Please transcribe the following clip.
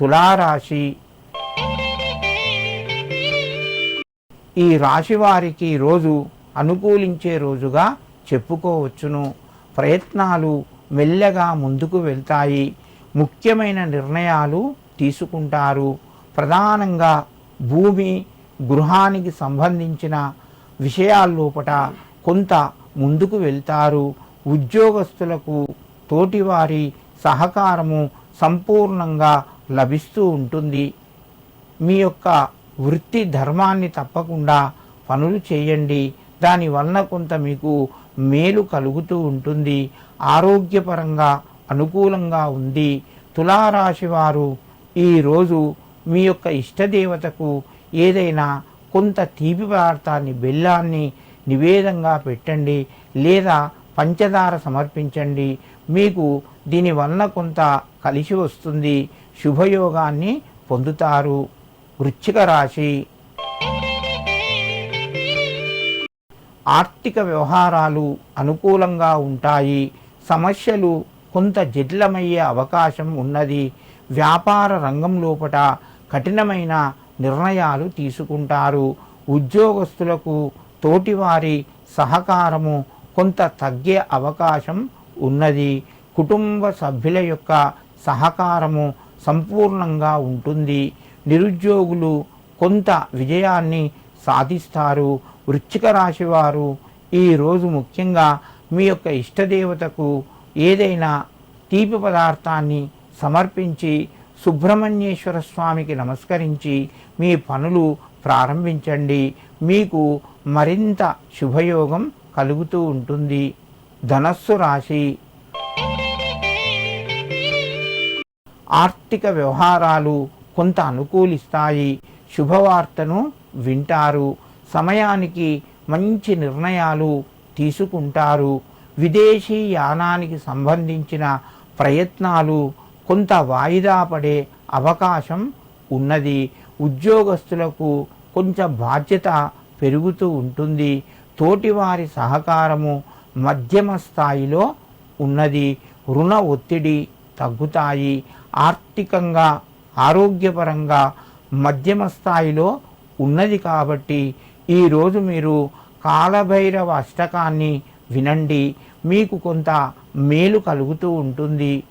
తులారాశి. ఈ రాశి వారికి రోజు అనుకూలించే రోజుగా చెప్పుకోవచ్చును. ప్రయత్నాలు మెల్లగా ముందుకు వెళ్తాయి. ముఖ్యమైన నిర్ణయాలు తీసుకుంటారు. ప్రధానంగా భూమి గృహానికి సంబంధించిన విషయాల్లోపట కొంత ముందుకు వెళ్తారు. ఉద్యోగస్తులకు తోటివారి సహకారము సంపూర్ణంగా లభిస్తూ ఉంటుంది. మీ యొక్క వృత్తి ధర్మాన్ని తప్పకుండా పనులు చేయండి. దానివలన కొంత మీకు మేలు కలుగుతూ ఉంటుంది. ఆరోగ్యపరంగా అనుకూలంగా ఉంది. తులారాశి వారు ఈరోజు మీ యొక్క ఇష్టదేవతకు ఏదైనా కొంత తీపి పదార్థాన్ని బెల్లాన్ని నివేదంగా పెట్టండి లేదా పంచదార సమర్పించండి. మీకు దీనివలన కొంత కలిసి వస్తుంది. శుభయోగాన్ని పొందుతారు. వృశ్చిక రాశి. ఆర్థిక వ్యవహారాలు అనుకూలంగా ఉంటాయి. సమస్యలు కొంత జటిలమయ్యే అవకాశం ఉన్నది. వ్యాపార రంగం లోపట కఠినమైన నిర్ణయాలు తీసుకుంటారు. ఉద్యోగస్తులకు తోటివారి సహకారము కొంత తగ్గే అవకాశం ఉన్నది. కుటుంబ సభ్యుల యొక్క సహకారము సంపూర్ణంగా ఉంటుంది. నిరుద్యోగులు కొంత విజయాన్ని సాధిస్తారు. వృశ్చిక రాశి వారు ఈరోజు ముఖ్యంగా మీ యొక్క ఇష్టదేవతకు ఏదైనా తీపి పదార్థాన్ని సమర్పించి సుబ్రహ్మణ్యేశ్వర స్వామికి నమస్కరించి మీ పనులు ప్రారంభించండి. మీకు మరింత శుభయోగం కలుగుతూ ఉంటుంది. ధనస్సు రాశి. ఆర్థిక వ్యవహారాలు కొంత అనుకూలిస్తాయి. శుభవార్తను వింటారు. సమయానికి మంచి నిర్ణయాలు తీసుకుంటారు. విదేశీ యానానికి సంబంధించిన ప్రయత్నాలు కొంత వాయిదా పడే అవకాశం ఉన్నది. ఉద్యోగస్తులకు కొంచెం బాధ్యత పెరుగుతూ ఉంటుంది. తోటివారి సహకారము మధ్యమ స్థాయిలో ఉన్నది. రుణ ఒత్తిడి తగ్గుతాయి. ఆర్థికంగా ఆరోగ్యపరంగా మధ్యమ స్థాయిలో ఉన్నది కాబట్టి ఈరోజు మీరు కాలభైరవ అష్టకాన్ని వినండి. మీకు కొంత మేలు కలుగుతూ ఉంటుంది.